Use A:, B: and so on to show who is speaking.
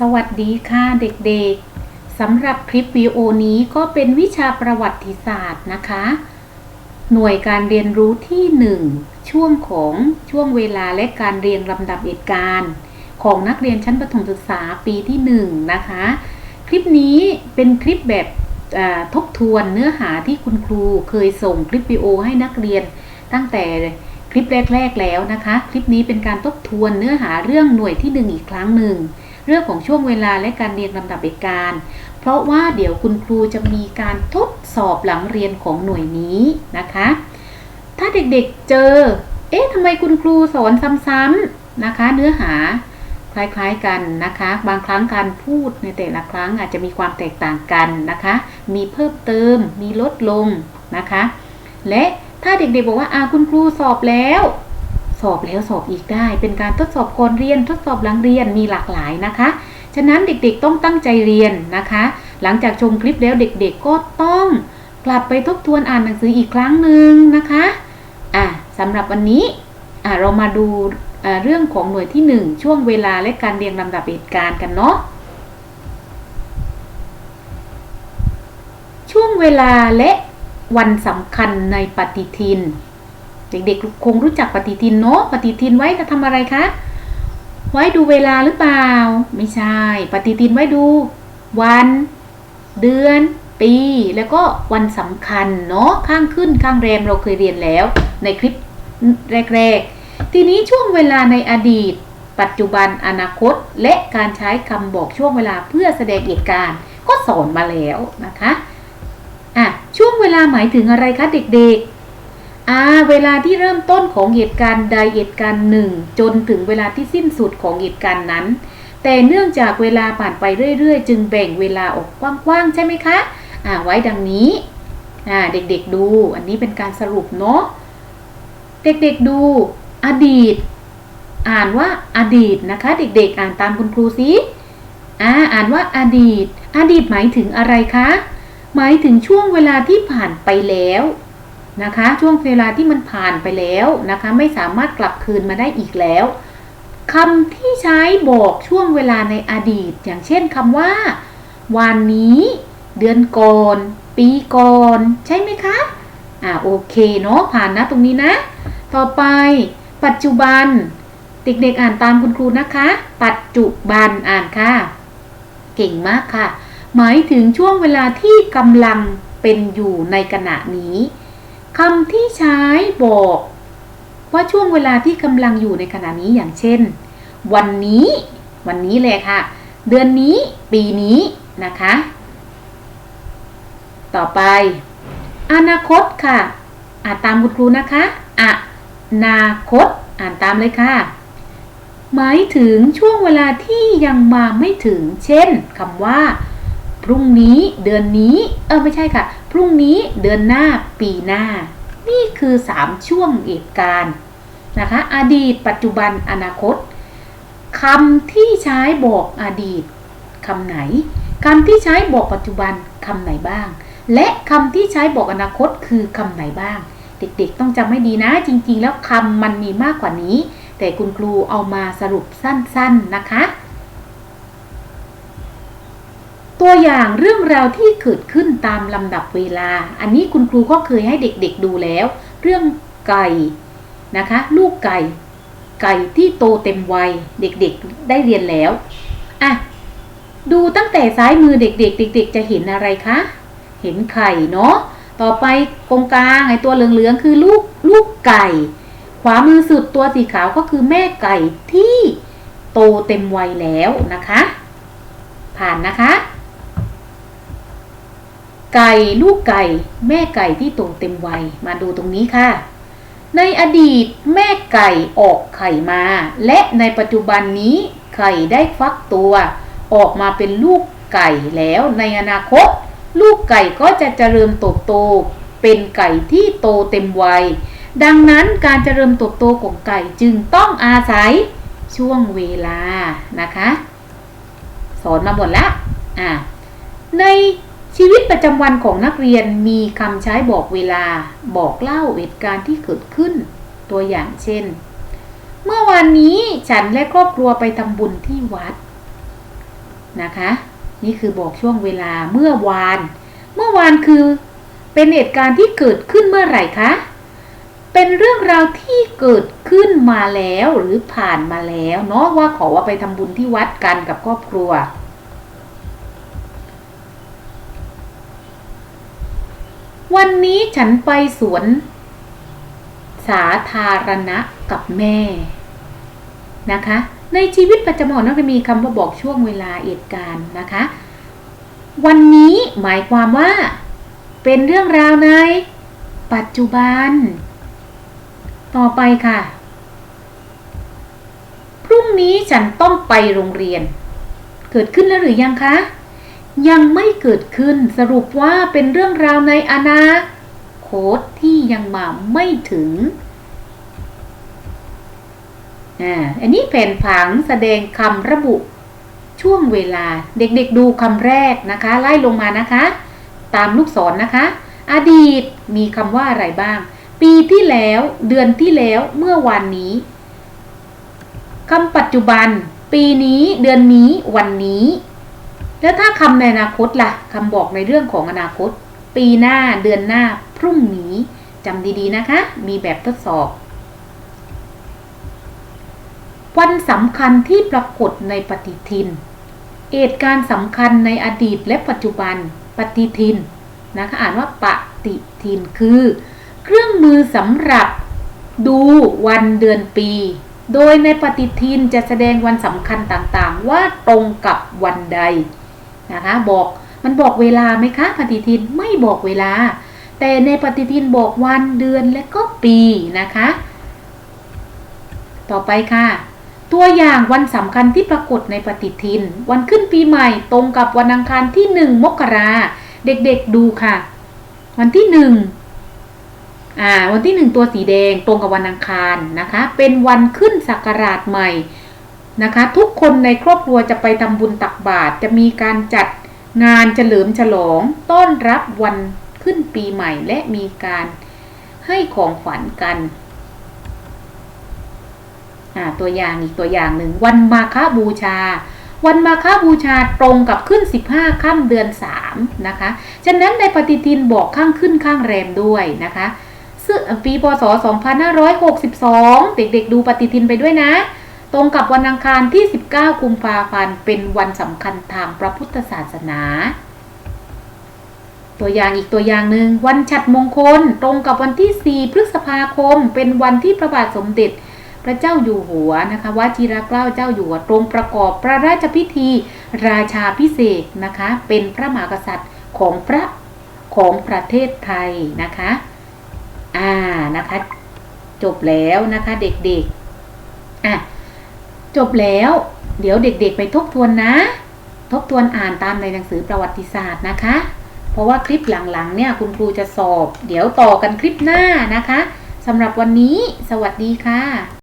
A: สวัสดีค่ะเด็กๆ สำหรับคลิปวิดีโอนี้ก็เป็นวิชาประวัติศาสตร์นะคะ หน่วยการเรียนรู้ที่ 1 ช่วงของช่วงเวลาและการเรียงลำดับเหตุการณ์ ของนักเรียนชั้นประถมศึกษาปีที่ 1 นะคะ คลิปนี้เป็นคลิปแบบทบทวนเนื้อหาที่คุณครูเคยส่งคลิปวิดีโอให้นักเรียนตั้งแต่คลิปแรก ๆ แล้วนะคะ คลิปนี้เป็นการทบทวนเนื้อหาเรื่องหน่วยที่ 1 อีกครั้งหนึ่ง เรื่องของช่วงเวลาและการเรียงลำดับเหตุการณ์ เพราะว่าเดี๋ยวคุณครูจะมีการทดสอบหลังเรียนของหน่วยนี้นะคะ ถ้าเด็กๆเจอ เอ๊ะทำไมคุณครูสอนซ้ำๆนะคะ เนื้อหาคล้ายๆกันนะคะ บางครั้งการพูดในแต่ละครั้งอาจจะมีความแตกต่างกันนะคะ มีเพิ่มเติม มีลดลงนะคะ และถ้าเด็กๆบอกว่าอาคุณครูสอบแล้ว สอบแล้วสอบอีกได้ เป็นการทดสอบก่อนเรียน ทดสอบหลังเรียนมีหลากหลายนะคะ ฉะนั้นเด็กๆต้องตั้งใจเรียนนะคะ หลังจากชมคลิปแล้วเด็กๆก็ต้องกลับไปทบทวนอ่านหนังสืออีกครั้งหนึ่งนะคะอะสำหรับวันนี้อะเรามาดูเรื่องของหน่วยที่ 1 ช่วงเวลาและการเรียงลำดับเหตุการณ์กันเนาะช่วงเวลาและวันสำคัญในปฏิทิน เด็กๆคงรู้จักปฏิทินเนาะปฏิทินไว้จะทำอะไรคะ ไว้ดูเวลาหรือเปล่า ไม่ใช่ ปฏิทินไว้ดู วัน เดือน ปี แล้วก็วันสำคัญเนาะข้างขึ้นข้างแรมเราเคยเรียนแล้ว ในคลิปแรก ๆ ทีนี้ช่วงเวลาในอดีต ปัจจุบันอนาคต และการใช้คำบอกช่วงเวลาเพื่อแสดงเหตุการณ์ ก็สอนมาแล้วนะคะอะช่วงเวลาหมายถึงอะไรคะเด็กๆ อ่าเวลาที่เริ่มต้นของเหตุการณ์ใดเหตุการณ์หนึ่ง จนถึงเวลาที่สิ้นสุดของเหตุการณ์นั้น แต่เนื่องจากเวลาผ่านไปเรื่อยๆ จึงแบ่งเวลาออกกว้างๆ ใช่ไหมคะอ่าไว้ดังนี้อ่าเด็กๆดูอันนี้เป็นการสรุปเนาะเด็กๆดูอดีต อ่านว่าอดีตนะคะ เด็กๆ อ่านตามคุณครูสิอ่าอ่านว่าอดีต อดีตหมายถึงอะไรคะ หมายถึงช่วงเวลาที่ผ่านไปแล้ว นะคะ ช่วงเวลาที่มันผ่านไปแล้วนะคะ ไม่สามารถกลับคืนมาได้อีกแล้วคำที่ใช้บอกช่วงเวลาในอดีต อย่างเช่นคำว่า วันนี้ เดือนก่อน ปีก่อน ใช่ไหมคะ อ่าโอเคเนาะผ่านนะตรงนี้นะ ต่อไป ปัจจุบัน เด็กๆอ่านตามคุณครูนะคะ ปัจจุบันอ่านค่ะ เก่งมากค่ะ หมายถึงช่วงเวลาที่กำลังเป็นอยู่ในขณะนี้ คำที่ใช้บอก ว่าช่วงเวลาที่กำลังอยู่ในขณะนี้อย่างเช่น วันนี้ วันนี้เลยค่ะ เดือนนี้ปีนี้นะคะ ต่อไป อนาคตค่ะ อ่านตามคุณครูนะคะอนาคต อ่านตามเลยค่ะ หมายถึงช่วงเวลาที่ยังมาไม่ถึง เช่นคำว่า พรุ่งนี้ เดือนนี้ เออไม่ใช่ค่ะ พรุ่งนี้เดือนหน้าปีหน้า นี่คือ 3 ช่วงเหตุการณ์นะคะ อดีต ปัจจุบันอนาคตคำที่ใช้บอกอดีตคำไหนคำที่ใช้บอกปัจจุบันคำไหนบ้าง และคำที่ใช้บอกอนาคตคือคำไหนบ้าง เด็กๆ ต้องจำให้ดีนะ จริง ๆ แล้วคำมันมีมากกว่านี้ แต่คุณครูเอามาสรุปสั้น ๆนะคะ ตัวอย่างเรื่องราวที่เกิดขึ้นตามลำดับเวลา อันนี้คุณครูก็เคยให้เด็กๆดูแล้ว เรื่องไก่นะคะ ลูกไก่ ไก่ที่โตเต็มวัยเด็กๆได้เรียนแล้วอะดูตั้งแต่ซ้ายมือเด็กๆ เด็ก ๆ จะเห็นอะไรคะ เห็นไข่เนาะต่อไปตรงกลางไอ้ตัวเหลืองๆคือลูกลูกไก่ ขวามือสุดตัวสีขาวก็คือแม่ไก่ที่โตเต็มวัยแล้วนะคะ ผ่านนะคะ ไก่ลูกไก่ แม่ไก่ที่โตเต็มวัยมาดูตรงนี้ค่ะ ในอดีตแม่ไก่ออกไข่มา และในปัจจุบันนี้ไข่ได้ฟักตัว ออกมาเป็นลูกไก่แล้วในอนาคต ลูกไก่ก็จะเจริญเติบโต เป็นไก่ที่โตเต็มวัย ดังนั้นการเจริญเติบโตของไก่จึงต้องอาศัยช่วงเวลานะคะ สอนมาหมดแล้วอะใน ชีวิตประจำวันของนักเรียนมีคำใช้บอกเวลา บอกเล่าเหตุการณ์ที่เกิดขึ้น ตัวอย่างเช่น เมื่อวานนี้ฉันและครอบครัวไปทำบุญที่วัดนะคะ นี่คือบอกช่วงเวลาเมื่อวาน เมื่อวานคือ เป็นเหตุการณ์ที่เกิดขึ้นเมื่อไหร่คะ เป็นเรื่องราวที่เกิดขึ้นมาแล้วหรือผ่านมาแล้วเนาะว่าขอว่าไปทำบุญที่วัดกันกับครอบครัว วันนี้ฉันไปสวน สาธารณะกับแม่นะคะ ในชีวิตประจำวันนั้นจะมีคำว่าบอกช่วงเวลาเหตุการณ์นะคะ วันนี้หมายความว่า เป็นเรื่องราวในปัจจุบัน ต่อไปค่ะ พรุ่งนี้ฉันต้องไปโรงเรียน เกิดขึ้นแล้วหรือยังคะ ยังไม่ เกิดขึ้นสรุปว่าเป็นเรื่องราวในอนาคตที่ยังมาไม่ถึงอันนี้แผ่นผังแสดงคำระบุช่วงเวลาเด็กๆดูคำแรกนะคะ ไล่ลงมานะคะ ตามลูกศรนนะคะ อดีตมีคำว่าอะไรบ้าง ปีที่แล้วเดือนที่แล้วเมื่อวานนี้คำปัจจุบัน ปีนี้เดือนนี้วันนี้ แล้วถ้าคำในอนาคตล่ะคำบอกในเรื่องของอนาคต ปีหน้าเดือนหน้าพรุ่งนี้จำดีๆนะคะ มีแบบทดสอบ วันสำคัญที่ปรากฏในปฏิทินเหตุการณ์สำคัญในอดีตและปัจจุบันปฏิทินนะคะอ่านว่าปฏิทินคือ เครื่องมือสำหรับดูวันเดือนปี โดยในปฏิทินจะแสดงวันสำคัญต่างๆ ว่าตรงกับวันใด นะคะ บอกมันบอกเวลาไหมคะ ปฏิทินไม่บอกเวลา แต่ในปฏิทินบอกวันเดือนและก็ปีนะคะ ต่อไปค่ะ ตัวอย่างวันสำคัญที่ปรากฏในปฏิทิน วันขึ้นปีใหม่ตรงกับวันอังคารที่หนึ่งมกราเด็กๆดูค่ะ วันที่หนึ่งอ่าวันที่หนึ่งตัวสีแดงตรงกับวันอังคารนะคะ เป็นวันขึ้นศักราชใหม่ นะคะ ทุกคนในครอบครัวจะไปทำบุญตักบาตรจะมีการจัดงานเฉลิมฉลอง ต้อนรับวันขึ้นปีใหม่และมีการให้ของขวัญกันตัวอย่างอีกตัวอย่างหนึ่ง วันมาฆบูชา วันมาฆบูชาตรงกับขึ้น 15ค่ำเดือน 3 นะคะ ฉะนั้นในปฏิทินบอกข้างขึ้นข้างแรมด้วยนะคะซึ่งปีพศ 2562 เด็กๆดูปฏิทินไปด้วยนะ ตรงกับวันอังคารที่ 19 กุมภาพันธ์ เป็นวันสำคัญทางพระพุทธศาสนา ตัวอย่างอีกตัวอย่างหนึ่งวันฉัดมงคล ตรงกับวันที่ 4 พฤษภาคม เป็นวันที่พระบาทสมเด็จ พระเจ้าอยู่หัวนะคะวชิรเกล้าเจ้าอยู่หัวตรงประกอบพระราชพิธี ราชาพิเศษนะคะ เป็นพระมหากษัตริย์ของพระของประเทศไทยนะคะ อ่านะคะ จบแล้วนะคะเด็กๆ อะ จบแล้ว เดี๋ยวเด็กๆไปทบทวนนะ ทบทวนอ่านตามในหนังสือประวัติศาสตร์นะคะ เพราะว่าคลิปหลังๆ เนี่ยคุณครูจะสอบ เดี๋ยวต่อกันคลิปหน้านะคะสำหรับวันนี้ สวัสดีค่ะ